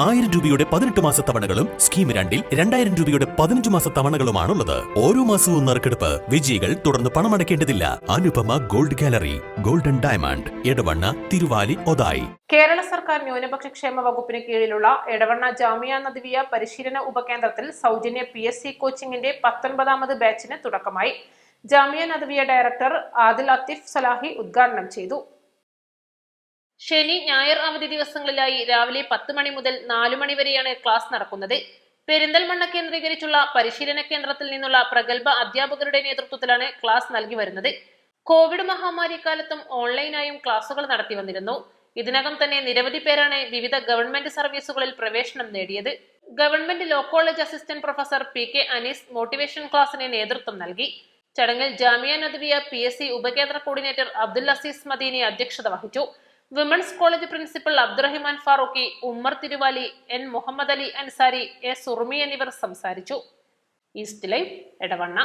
ആയിരം രൂപയുടെ പതിനെട്ട് മാസ തവണകളും സ്കീം രണ്ടിൽ രണ്ടായിരം രൂപയുടെ പതിനഞ്ച് മാസ തവണകളുമാണുള്ളത്. ഓരോ മാസവും നറുക്കെടുപ്പ് വിജയികൾ തുടർന്ന് പണമടയ്ക്കേണ്ടതില്ല. Anupama gold gallery golden diamond Edavanna Thiruvali Othayi. Kerala സർക്കാർ ന്യൂനപക്ഷ ക്ഷേമ വകുപ്പിന് കീഴിലുള്ള എടവണ്ണ ജാമിയ നദിവിയ പരിശീലന ഉപകേന്ദ്രത്തിൽ സൗജന്യ പി എസ് സി കോച്ചിങ്ങിന്റെ പത്തൊൻപതാമത് ബാച്ചിന് തുടക്കമായി. ജാമിയ നദിവിയ ഡയറക്ടർ ആദിൽ അത്തിഫ് സലാഹി ഉദ്ഘാടനം ചെയ്തു. ശനി ഞായർ അവധി ദിവസങ്ങളിലായി രാവിലെ പത്ത് മണി മുതൽ നാലു മണി വരെയാണ് ക്ലാസ് നടക്കുന്നത്. പെരിന്തൽമണ്ണ കേന്ദ്രീകരിച്ചുള്ള പരിശീലന കേന്ദ്രത്തിൽ നിന്നുള്ള പ്രഗത്ഭ അധ്യാപകരുടെ നേതൃത്വത്തിലാണ് ക്ലാസ് നൽകി വരുന്നത്. കോവിഡ് മഹാമാരി കാലത്തും ഓൺലൈനായും ക്ലാസുകൾ നടത്തി വന്നിരുന്നു. ഇതിനകം തന്നെ നിരവധി പേരാണ് വിവിധ ഗവൺമെന്റ് സർവീസുകളിൽ പ്രവേശനം നേടിയത്. Government law college assistant professor P K Anees motivation ക്ലാസിന് നേതൃത്വം നൽകി. ചടങ്ങിൽ Jamia Nadwiya P S C ഉപകേന്ദ്ര coordinator Abdul Azeez Madeeni അധ്യക്ഷത വഹിച്ചു. Women's college principal Abdurahiman Farooqui Ummer Thiruvali N Muhammad Ali Ansari A Surmi എന്നിവർ സംസാരിച്ചു. East live Edavanna.